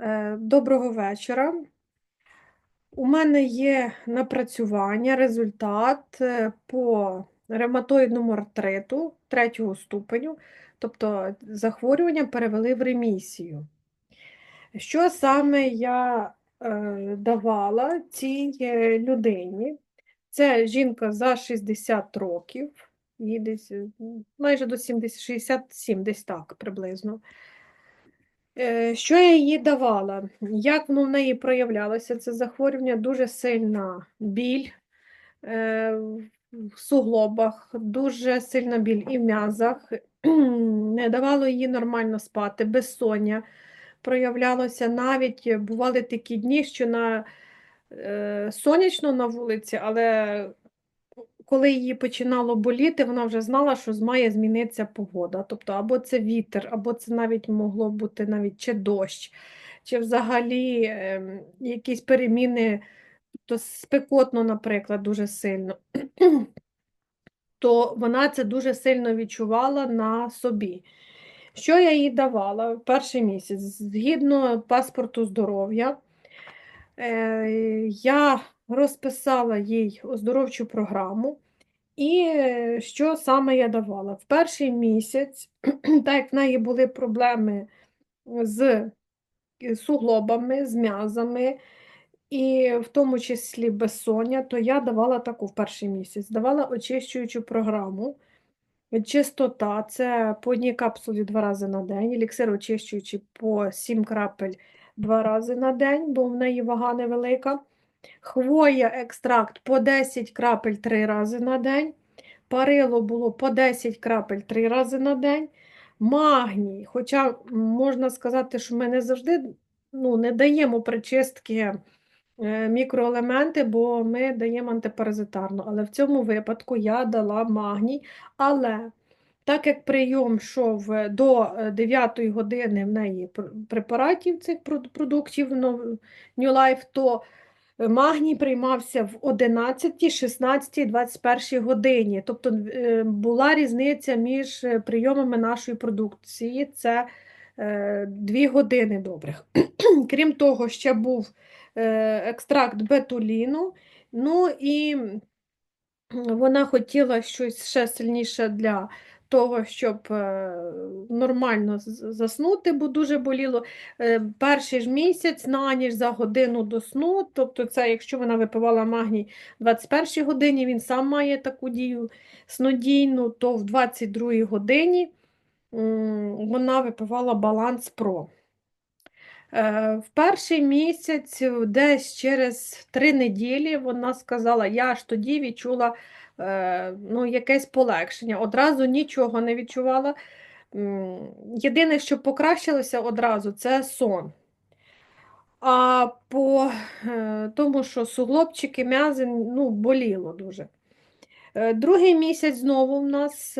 Е, Доброго вечора. У мене є напрацювання, результат е, по ревматоїдному артриту третього ступеню, тобто захворювання перевели в ремісію. Що саме я е, давала цій людині? Це жінка за 60 років, їй десь майже до 70, 67, десь так приблизно. Е, Що я їй давала? Як воно в неї проявлялося? Це захворювання дуже сильна біль е, в суглобах, дуже сильна біль і в м'язах, не давало їй нормально спати, безсоння. Проявлялося навіть, бували такі дні, що на е, сонячно на вулиці, але коли її починало боліти, вона вже знала, що має змінитися погода. Тобто, або це вітер, або це навіть могло бути навіть чи дощ, чи взагалі е, якісь переміни, то спекотно, наприклад, дуже сильно. То вона це дуже сильно відчувала на собі. Що я їй давала перший місяць? Згідно паспорту здоров'я, е, я розписала їй оздоровчу програму. І е, що саме я давала? В перший місяць, так як в неї були проблеми з е, суглобами, з м'язами, і в тому числі безсоння, то я давала таку в перший місяць, давала очищуючу програму. Чистота це по одній капсулі два рази на день, еліксир очищуючий по 7 крапель два рази на день, бо в неї вага невелика. Хвоя екстракт по 10 крапель три рази на день. Парило було по 10 крапель три рази на день. Магній, хоча можна сказати, що ми не завжди ну, не даємо причистки е, мікроелементи, бо ми даємо антипаразитарну. Але в цьому випадку я дала магній. Але так як прийом йшов е, до 9 години в неї препаратів цих продуктів ну, New Life, то Магній приймався в 11, 16, 21 годині. Тобто е, була різниця між е, прийомами нашої продукції. Це 2 е, години добрих. Крім того, ще був екстракт бетуліну. Ну і вона хотіла щось ще сильніше для того, щоб е, нормально заснути, бо дуже боліло. Е, перший ж місяць на ніч за годину до сну, тобто це, якщо вона випивала магній в 21 годині, він сам має таку дію снодійну, то в 22 годині вона випивала баланс ПРО. Е, в перший місяць, десь через три неділі, вона сказала, я ж тоді відчула ну, якесь полегшення. Одразу нічого не відчувала. Єдине, що покращилося одразу, це сон. А по е, тому, що суглобчики, м'язи ну, боліло дуже. Е, другий місяць знову в нас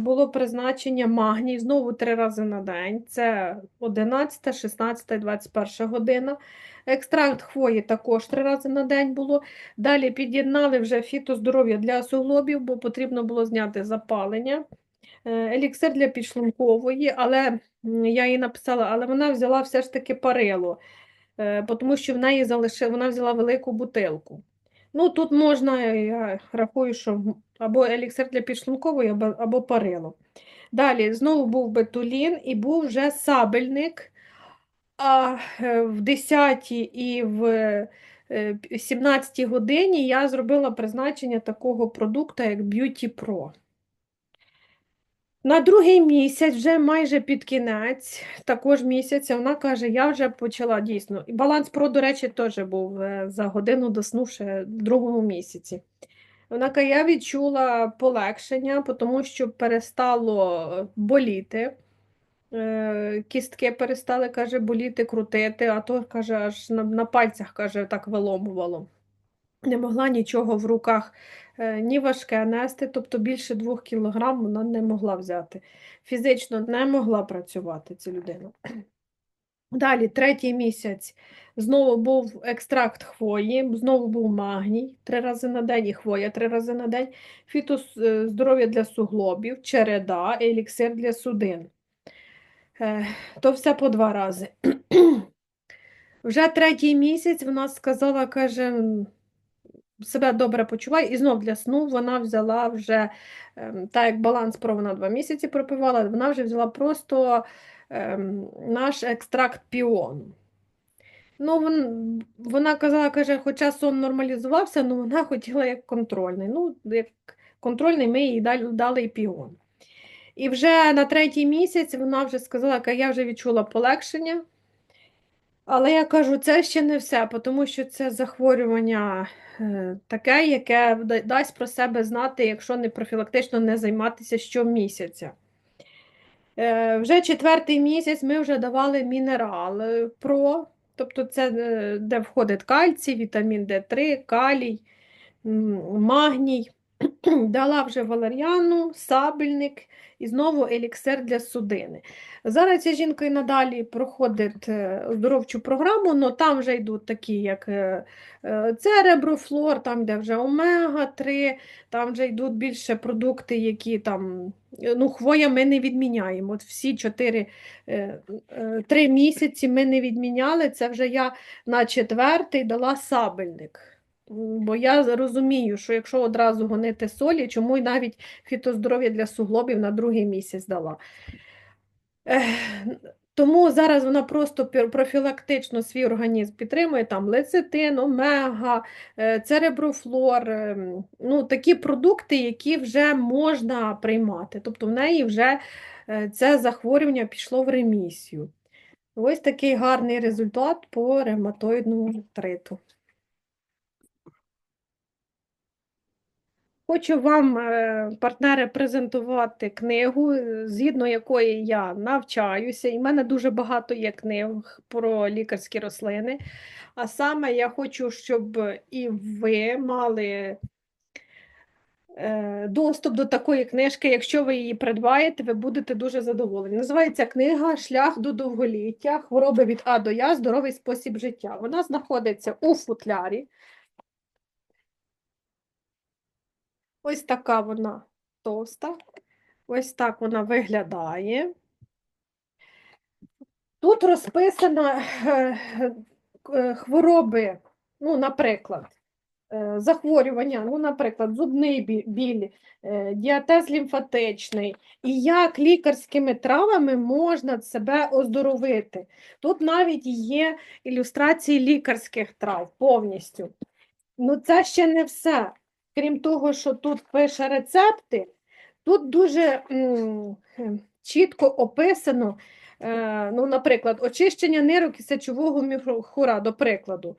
було призначення магній, знову три рази на день. Це 11, 16, 21 година. Екстракт хвої також три рази на день було. Далі під'єднали вже фітоздоров'я для суглобів, бо потрібно було зняти запалення. Е, еліксир для підшлункової, але я їй написала, але вона взяла все ж таки парило, е, тому що в неї залишила, вона взяла велику бутилку. Ну, Тут можна, я рахую, що або еліксир для підшлункової, або, або парило. Далі знову був бетулін і був вже сабельник. А е, в 10 і в 17 е, годині я зробила призначення такого продукту, як Beauty Pro. На другий місяць, вже майже під кінець, також місяця, вона каже, я вже почала дійсно. І баланс Pro, до речі, теж був е, за годину до ще в другому місяці. Вона каже, я відчула полегшення, тому що перестало боліти. Е, кістки перестали, каже, боліти, крутити, а то, каже, аж на, на пальцях каже, так виломувало. Не могла нічого в руках е, ні важке нести, тобто більше двох кілограм вона не могла взяти. Фізично не могла працювати ця людина. Далі, третій місяць, знову був екстракт хвої, знову був магній три рази на день і хвоя три рази на день, фітоздоров'я для суглобів, череда, еліксир для судин. Е, то все по два рази. Вже третій місяць вона сказала, каже, себе добре почуває, і знов для сну вона взяла вже, ем, так як баланс про вона два місяці пропивала, вона вже взяла просто ем, наш екстракт піону. Ну, вон, вона казала, каже, хоча сон нормалізувався, але вона хотіла як контрольний. Ну, як контрольний ми їй дали, дали піон. І вже на третій місяць вона вже сказала, каже, я вже відчула полегшення. Але я кажу, це ще не все, тому що це захворювання е, таке, яке дасть про себе знати, якщо не профілактично не займатися щомісяця. Е, Вже четвертий місяць ми вже давали мінерал е, ПРО, тобто це де входить кальцій, вітамін Д3, калій, магній. Дала вже валер'яну, сабельник і знову еліксир для судини. Зараз ця жінка і надалі проходить е, оздоровчу програму, але там вже йдуть такі, як е, е, цереброфлор, там де вже омега-3, там вже йдуть більше продукти, які там, ну, хвоя ми не відміняємо. От всі 4, 3 місяці ми не відміняли, це вже я на четвертий дала сабельник. Бо я розумію, що якщо одразу гонити солі, чому й навіть фітоздоров'я для суглобів на другий місяць дала. Ех, Тому зараз вона просто профілактично свій організм підтримує, там лецитин, омега, е, цереброфлор, ем, ну, такі продукти, які вже можна приймати. Тобто в неї вже е, це захворювання пішло в ремісію. Ось такий гарний результат по ревматоїдному артриту. Хочу вам, е, партнери, презентувати книгу, е, згідно якої я навчаюся, і в мене дуже багато є книг про лікарські рослини. А саме я хочу, щоб і ви мали е, доступ до такої книжки. Якщо ви її придбаєте, ви будете дуже задоволені. Називається книга Шлях до довголіття, хвороби від А до Я, здоровий спосіб життя. Вона знаходиться у футлярі. Ось така вона товста. Ось так вона виглядає. Тут розписано е, е, хвороби, ну, наприклад, е, захворювання, ну, наприклад, зубний біль, діатез лімфатичний, і як лікарськими травами можна себе оздоровити. Тут навіть є ілюстрації лікарських трав повністю. Ну, це ще не все. Крім того, що тут пише рецепти, тут дуже м, чітко описано, е, ну, наприклад, очищення нирок і сечового міхура, до прикладу.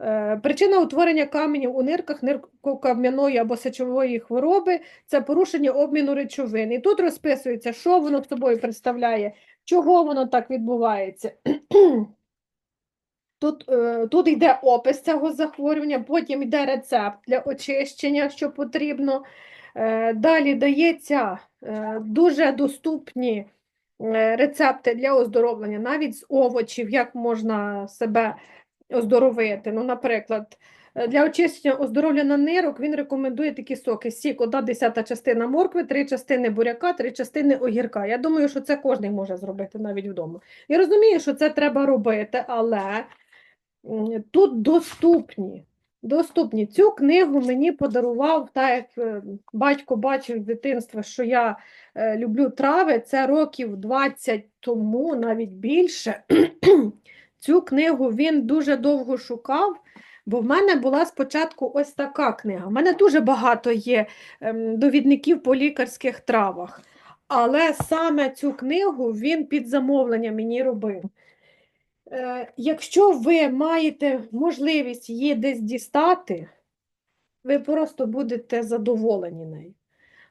Е, Причина утворення каменів у нирках ниркокам'яної або сечової хвороби це порушення обміну речовин. І тут розписується, що воно собою представляє, чого воно так відбувається. Тут, е, тут йде опис цього захворювання, потім йде рецепт для очищення, що потрібно. Е, Далі дається е, дуже доступні рецепти для оздоровлення, навіть з овочів, як можна себе оздоровити. Ну, наприклад, для очищення оздоровлення нирок він рекомендує такі соки: сік, одна десята частина моркви, три частини буряка, три частини огірка. Я думаю, що це кожен може зробити навіть вдома. Я розумію, що це треба робити, але тут доступні. Доступні. Цю книгу мені подарував, так як е, батько бачив з дитинства, що я е, люблю трави. Це років 20 тому, навіть більше. Цю книгу він дуже довго шукав, бо в мене була спочатку ось така книга. У мене дуже багато є ем, довідників по лікарських травах. Але саме цю книгу він під замовлення мені робив. Е, Якщо ви маєте можливість її десь дістати, ви просто будете задоволені нею.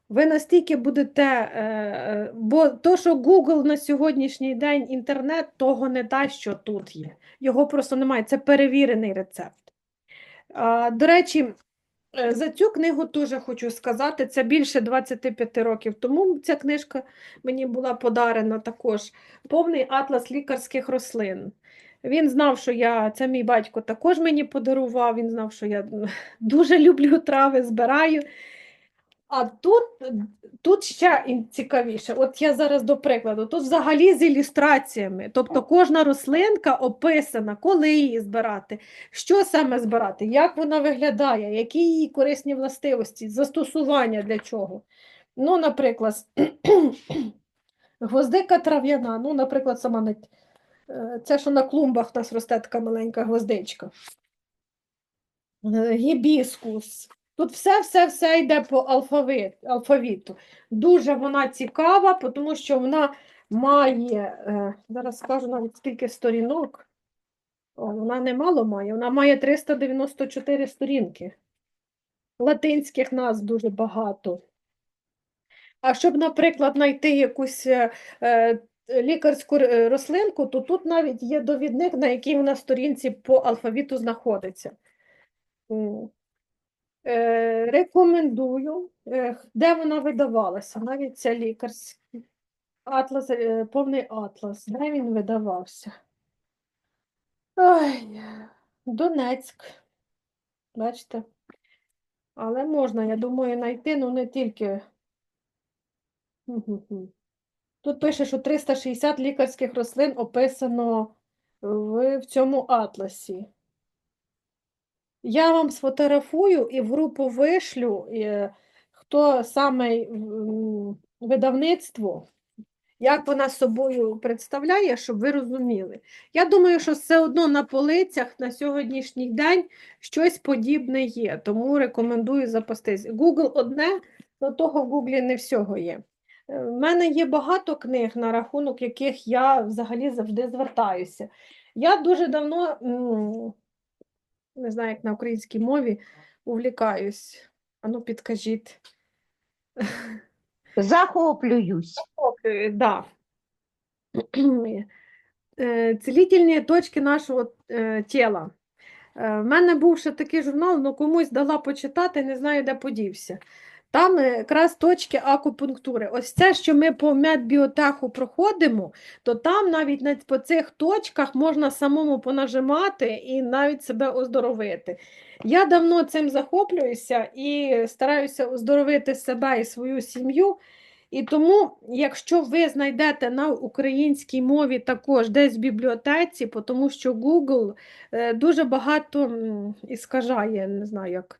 Ви настільки будете, е, е, бо то, що Google на сьогоднішній день інтернет, того не дасть, що тут є. Його просто немає. Це перевірений рецепт. До речі, за цю книгу теж хочу сказати, це більше 25 років тому ця книжка мені була подарена також. Повний атлас лікарських рослин. Він знав, що я, це мій батько також мені подарував, він знав, що я дуже люблю трави, збираю. А тут, тут ще цікавіше. От я зараз до прикладу. Тут взагалі з ілюстраціями. Тобто кожна рослинка описана, коли її збирати, що саме збирати, як вона виглядає, які її корисні властивості, застосування для чого. Ну, наприклад, гвоздика трав'яна. Ну, наприклад, сама на- е, це, що на клумбах у нас росте така маленька гвоздичка. Е, Гібіскус. Тут все-все-все йде по алфавіту. Дуже вона цікава, тому що вона має, е, зараз скажу навіть скільки сторінок. Вона немало має, вона має 394 сторінки. Латинських назв дуже багато. А щоб, наприклад, знайти якусь е, е, лікарську рослинку, то тут навіть є довідник, на якій вона сторінці по алфавіту знаходиться. Е, Рекомендую, Е, де вона видавалася, навіть ця лікарський атлас, е, повний атлас, де він видавався? Ой, Донецьк, бачите? Але можна, я думаю, знайти, ну не тільки. Тут пише, що 360 лікарських рослин описано в, в цьому атласі. Я вам сфотографую і в групу вишлю, е, хто саме видавництво, як вона собою представляє, щоб ви розуміли. Я думаю, що все одно на полицях на сьогоднішній день щось подібне є, тому рекомендую запастись. Google одне, але того в Google не всього є. Е, В мене є багато книг, на рахунок яких я взагалі завжди звертаюся. Я дуже давно. Не знаю, як на українській мові, увлікаюсь. Ану, підкажіть. Захоплююсь. Е, Да. Цілітельні точки нашого е, тіла. У В мене був ще такий журнал, але комусь дала почитати, не знаю, де подівся. Там якраз точки акупунктури. Ось це, що ми по медбіотеху проходимо, то там навіть на, по цих точках можна самому понажимати і навіть себе оздоровити. Я давно цим захоплююся і стараюся оздоровити себе і свою сім'ю. І тому, якщо ви знайдете на українській мові також десь в бібліотеці, тому що Google е, дуже багато іскажає, не знаю як,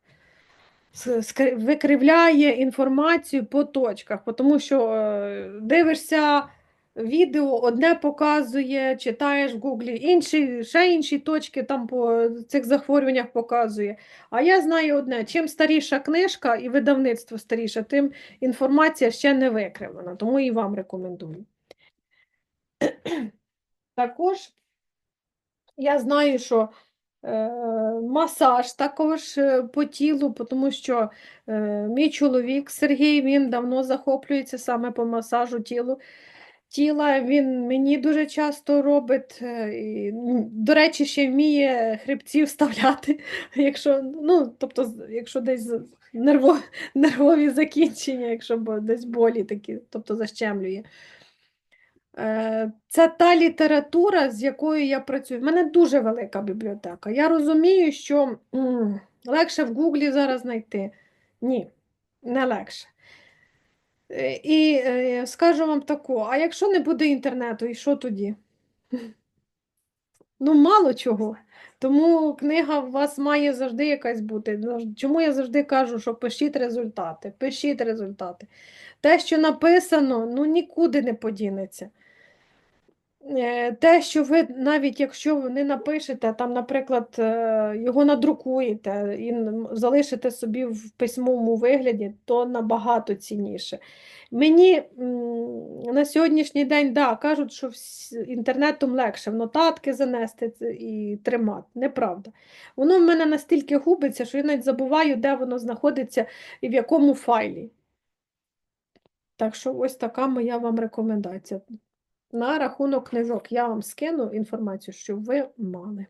викривляє інформацію по точках, тому що е, дивишся відео, одне показує, читаєш в Гуглі, інші, ще інші точки там по цих захворюваннях показує. А я знаю одне: чим старіша книжка і видавництво старіше, тим інформація ще не викривлена, тому і вам рекомендую. Також я знаю, що масаж також е, по тілу, тому що е, мій чоловік Сергій він давно захоплюється саме по масажу тілу. Тіла він мені дуже часто робить. е, І, до речі, ще вміє хребці вставляти, якщо, ну, тобто, якщо десь нерво, нервові закінчення, якщо десь болі такі, тобто защемлює. Е, Це та література, з якою я працюю. У мене дуже велика бібліотека. Я розумію, що легше в Гуглі зараз знайти. Ні, не легше. Е, І е, скажу вам таку, а якщо не буде інтернету, і що тоді? Ну, мало чого. Тому книга у вас має завжди якась бути. Чому я завжди кажу, що пишіть результати, пишіть результати. Те, що написано, ну нікуди не подінеться. Е, Те, що ви навіть якщо ви не напишете, там, наприклад, е, його надрукуєте і залишите собі в письмовому вигляді, то набагато цінніше. Мені на сьогоднішній день да, кажуть, що інтернетом легше в нотатки занести і тримати. Неправда. Воно в мене настільки губиться, що я навіть забуваю, де воно знаходиться і в якому файлі. Так що ось така моя вам рекомендація. На рахунок книжок я вам скину інформацію, що ви мали.